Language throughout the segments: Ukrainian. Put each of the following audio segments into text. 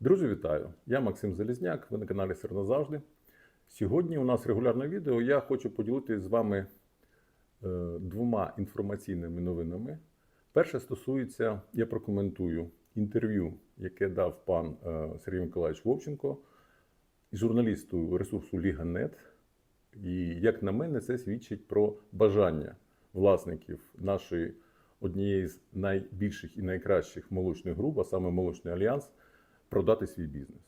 Друзі, вітаю! Я Максим Залізняк, ви на каналі Сир назавжди. Сьогодні у нас регулярне відео. Я хочу поділитися з вами е, двома інформаційними новинами. Перше стосується, я прокоментую інтерв'ю, яке дав пан е, Сергій Миколаївич Вовченко журналісту ресурсу Ліга.нет. І, як на мене, це свідчить про бажання власників нашої однієї з найбільших і найкращих молочних груп, а саме Молочний Альянс, продати свій бізнес.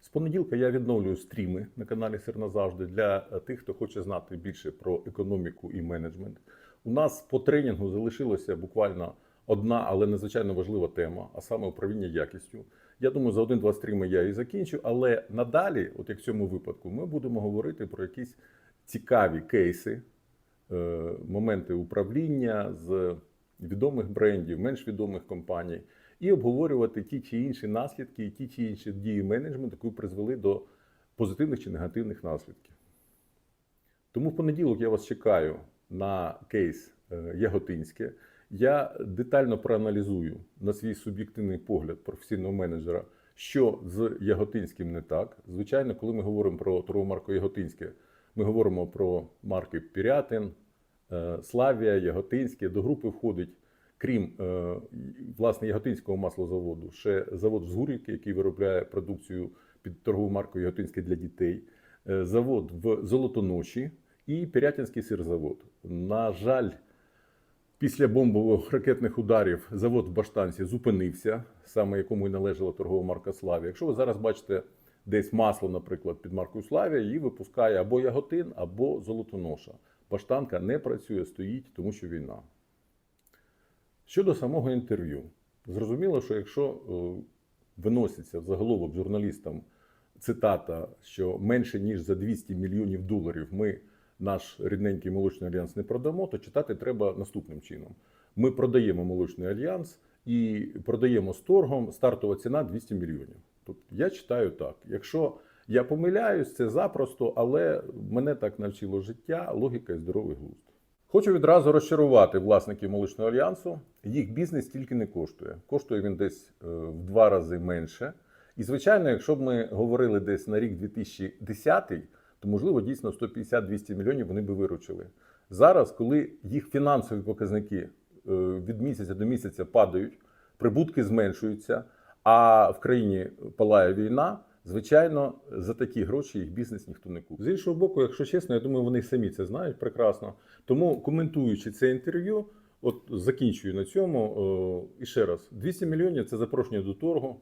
З понеділка я відновлюю стріми на каналі Сир назавжди для е, тих, хто хоче знати більше про економіку і менеджмент. У нас по тренінгу залишилася буквально одна, але надзвичайно важлива тема, а саме управління якістю. Я думаю, за один-два стріми я і закінчу. Але надалі, от як в цьому випадку, ми будемо говорити про якісь цікаві кейси, е, моменти управління з відомих брендів, менш відомих компаній, і обговорювати ті чи інші наслідки, і ті чи інші дії менеджменту, які призвели до позитивних чи негативних наслідків. Тому в понеділок я вас чекаю на кейс е, Яготинське. Я детально проаналізую на свій суб'єктивний погляд професійного менеджера, що з Яготинським не так. Звичайно, коли ми говоримо про торгову марку Яготинське, ми говоримо про марки Пірятин, е, Славія, Яготинське. До групи входить, крім е, власне Яготинського маслозаводу, ще завод з Гурівки, який виробляє продукцію під торговою маркою Яготинське для дітей, е, завод в Золотоноші і Пірятинський сирзавод. На жаль, Після бомбових ракетних ударів завод в Баштанці зупинився, саме якому і належала торгова марка Славія. Якщо ви зараз бачите десь масло, наприклад, під маркою Славія, її випускає або Яготин, або Золотоноша. Баштанка не працює, стоїть, тому що війна. Щодо самого інтерв'ю, зрозуміло, що якщо е, виноситься в заголовок журналістам цитата, що менше ніж за 200 мільйонів доларів ми наш рідненький молочний альянс не продамо, то читати треба наступним чином: ми продаємо молочний альянс і продаємо з торгом стартова ціна 200 мільйонів. Тобто я читаю так. Якщо я помиляюсь, це запросто, але мене так навчило життя, логіка і здоровий глузд. Хочу відразу розчарувати власників молочного альянсу. Їх бізнес тільки не коштує. Коштує він десь е, в два рази менше. І, звичайно, якщо б ми говорили десь на рік 2010, то можливо дійсно 150-200 мільйонів вони би виручили. Зараз, коли їх фінансові показники е, від місяця до місяця падають, прибутки зменшуються, а в країні палає війна. Звичайно, за такі гроші їх бізнес ніхто не купить. З іншого боку, якщо чесно, я думаю, вони самі це знають прекрасно. Тому коментуючи це інтерв'ю, от закінчую на цьому. е, І ще раз: 200 мільйонів це запрошення до торгу.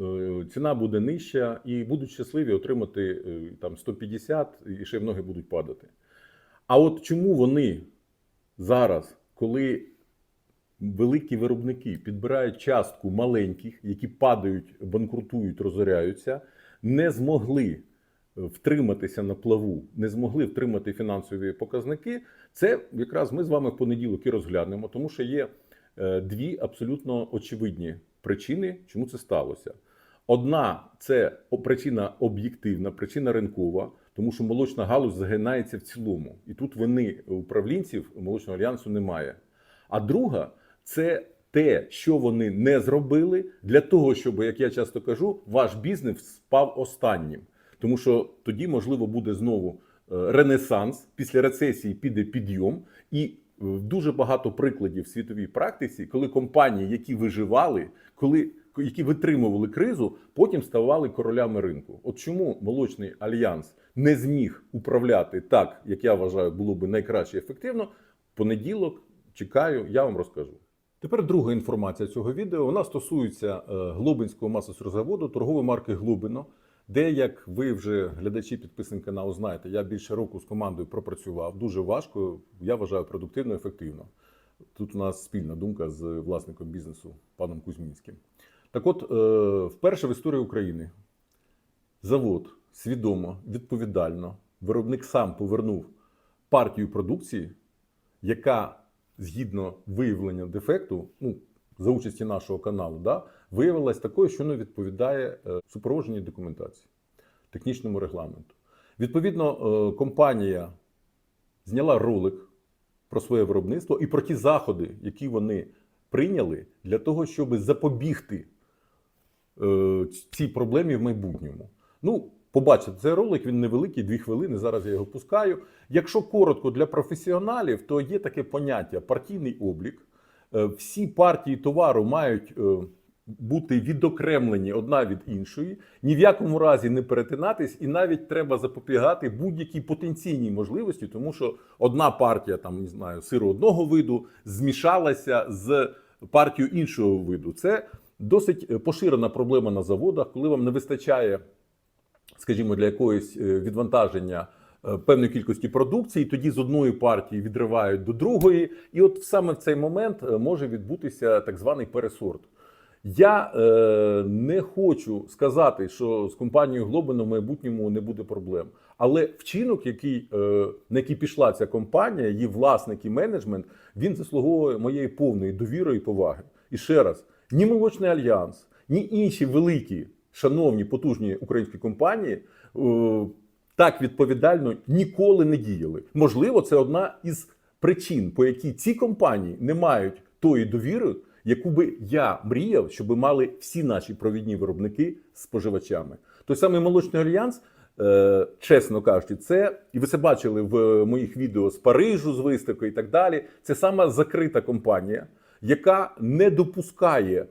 Е, Ціна буде нижча і будуть щасливі отримати е, там 150 і ще ноги будуть падати. А от чому вони зараз, коли великі виробники підбирають частку маленьких, які падають, банкрутують, розоряються, не змогли втриматися на плаву, не змогли втримати фінансові показники, це якраз ми з вами в понеділок і розглянемо, тому що є е, дві абсолютно очевидні причини, чому це сталося. Одна це причина об'єктивна, причина ринкова, тому що молочна галузь загинається в цілому, і тут вини управлінців молочного альянсу немає. А друга це те, що вони не зробили для того, щоб, як я часто кажу, ваш бізнес спав останнім. Тому що тоді, можливо, буде знову е, ренесанс, після рецесії піде підйом, і е, дуже багато прикладів в світовій практиці, коли компанії, які виживали, коли які витримували кризу, потім ставали королями ринку. От чому молочний альянс не зміг управляти так, як я вважаю, було би найкраще ефективно. Понеділок чекаю, я вам розкажу. Тепер друга інформація цього відео. Вона стосується е, Глобинського масосрозаводу, торгової марки Глобино, де, як ви вже глядачі підписники каналу знаєте, я більше року з командою пропрацював. Дуже важко, я вважаю, продуктивно, ефективно. Тут у нас спільна думка з власником бізнесу паном Кузьмінським. Так от, е, вперше в історії України завод свідомо, відповідально, виробник сам повернув партію продукції, яка згідно виявлення дефекту, ну, за участі нашого каналу, да, виявилась такою, що не відповідає е, супроводженій документації, технічному регламенту. Відповідно, е, компанія зняла ролик про своє виробництво і про ті заходи, які вони прийняли для того, щоб запобігти е, цій проблемі в майбутньому. Ну, побачите, цей ролик він невеликий, дві хвилини. Зараз я його пускаю. Якщо коротко для професіоналів, то є таке поняття партійний облік. Е, Всі партії товару мають е, бути відокремлені одна від іншої, ні в якому разі не перетинатись, і навіть треба запобігати будь-якій потенційній можливості, тому що одна партія, там не знаю, сиру одного виду змішалася з партією іншого виду. Це досить е, поширена проблема на заводах, коли вам не вистачає, скажімо, для якогось е, відвантаження. е, Певної кількості продукції, тоді з одної партії відривають до другої, і от саме в цей момент е, може відбутися так званий пересорт. Я е, не хочу сказати, що з компанією Глобино в майбутньому не буде проблем. Але вчинок, який, е, на який пішла ця компанія, її власник і менеджмент, він заслуговує моєї повної довіри і поваги. І ще раз, ні молочний альянс, ні інші великі, шановні, потужні українські компанії. Е, так відповідально ніколи не діяли. Можливо, це одна із причин, по якій ці компанії не мають тої довіри, яку би я мріяв, щоб мали всі наші провідні виробники з споживачами. Той самий молочний альянс, е, чесно кажучи, це і ви це бачили в моїх відео з Парижу, з виставки і так далі. Це сама закрита компанія, яка не допускає,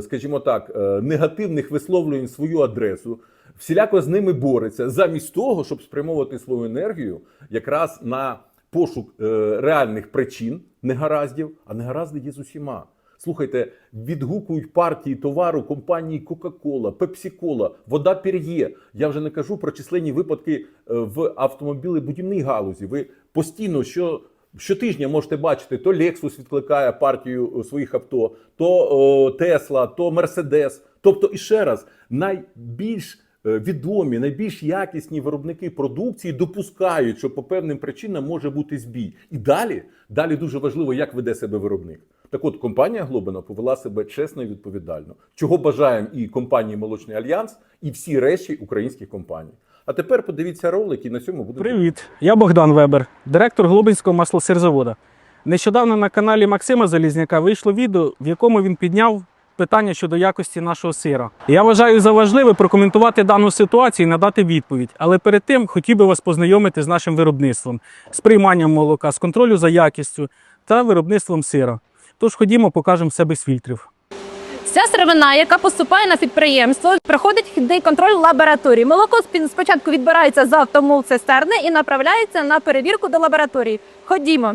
скажімо так, е, негативних висловлювань свою адресу. Всіляко з ними бореться замість того, щоб спрямовувати свою енергію якраз на пошук е, реальних причин негараздів, а негаразди є з усіма. Слухайте, відгукують партії товару компанії Coca-Cola, Pepsi-Cola, вода Пер'є. Я вже не кажу про численні випадки е, в автомобілебудівній галузі. Ви постійно що. Щотижня можете бачити, то Lexus відкликає партію е, своїх авто, то Tesla, то Mercedes. Тобто, і ще раз, найбільш е, відомі, найбільш якісні виробники продукції допускають, що по певним причинам може бути збій. І далі, далі дуже важливо, як веде себе виробник. Так от компанія Глобина повела себе чесно і відповідально, чого бажаємо і компанії Молочний Альянс, і всі решті українських компаній. А тепер подивіться ролик і на цьому буде Привіт, я Богдан Вебер, директор Глобинського маслосирзавода. Нещодавно на каналі Максима Залізняка вийшло відео, в якому він підняв питання щодо якості нашого сира. Я вважаю за важливе прокоментувати дану ситуацію і надати відповідь. Але перед тим хотів би вас познайомити з нашим виробництвом, з прийманням молока, з контролю за якістю та виробництвом сира. Тож ходімо, покажемо все без фільтрів. Вся сировина, яка поступає на підприємство, проходить хідний контроль лабораторії. Молоко спочатку відбирається з автомол і направляється на перевірку до лабораторії. Ходімо.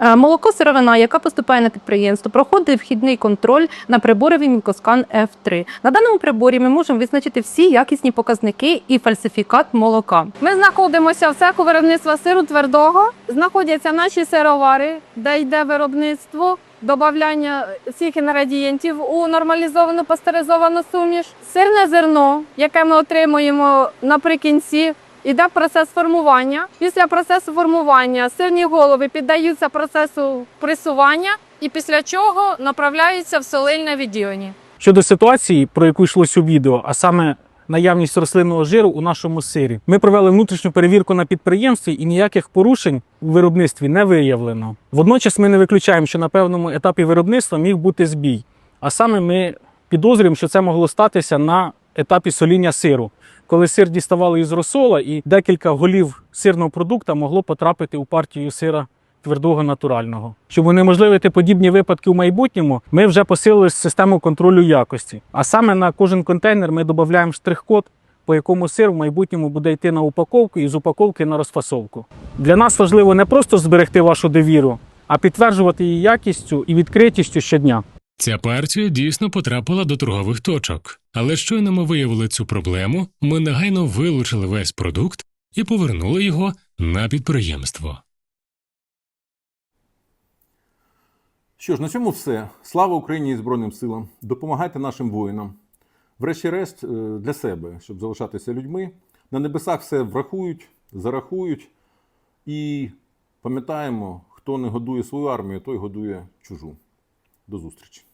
Е, Молоко сировина, яка поступає на підприємство, проходить вхідний контроль на приборі Мікоскан F3. На даному приборі ми можемо визначити всі якісні показники і фальсифікат молока. Ми знаходимося в цеху виробництва сиру твердого. Знаходяться наші сировари, де йде виробництво, додавання всіх інгредієнтів у нормалізовану пастеризовану суміш. Сирне зерно, яке ми отримуємо наприкінці. Іде процес формування. Після процесу формування сирні голови піддаються процесу пресування, і після чого направляються в солильне відділення. Щодо ситуації, про яку йшлось у відео, а саме наявність рослинного жиру у нашому сирі, ми провели внутрішню перевірку на підприємстві і ніяких порушень у виробництві не виявлено. Водночас ми не виключаємо, що на певному етапі виробництва міг бути збій. А саме ми підозрюємо, що це могло статися на етапі соління сиру, коли сир діставали із розсола, і декілька голів сирного продукту могло потрапити у партію сира твердого натурального. Щоб унеможливити подібні випадки у майбутньому, ми вже посилили систему контролю якості. А саме на кожен контейнер ми додаємо штрих-код, по якому сир в майбутньому буде йти на упаковку і з упаковки на розфасовку. Для нас важливо не просто зберегти вашу довіру, а підтверджувати її якістю і відкритістю щодня. Ця партія дійсно потрапила до торгових точок, але щойно ми виявили цю проблему, ми негайно вилучили весь продукт і повернули його на підприємство. Що ж, на цьому все. Слава Україні і Збройним силам. Допомагайте нашим воїнам. Врешті-решт, е, для себе, щоб залишатися людьми. На небесах все врахують, зарахують. І пам'ятаємо, хто не годує свою армію, той годує чужу. До зустрічі.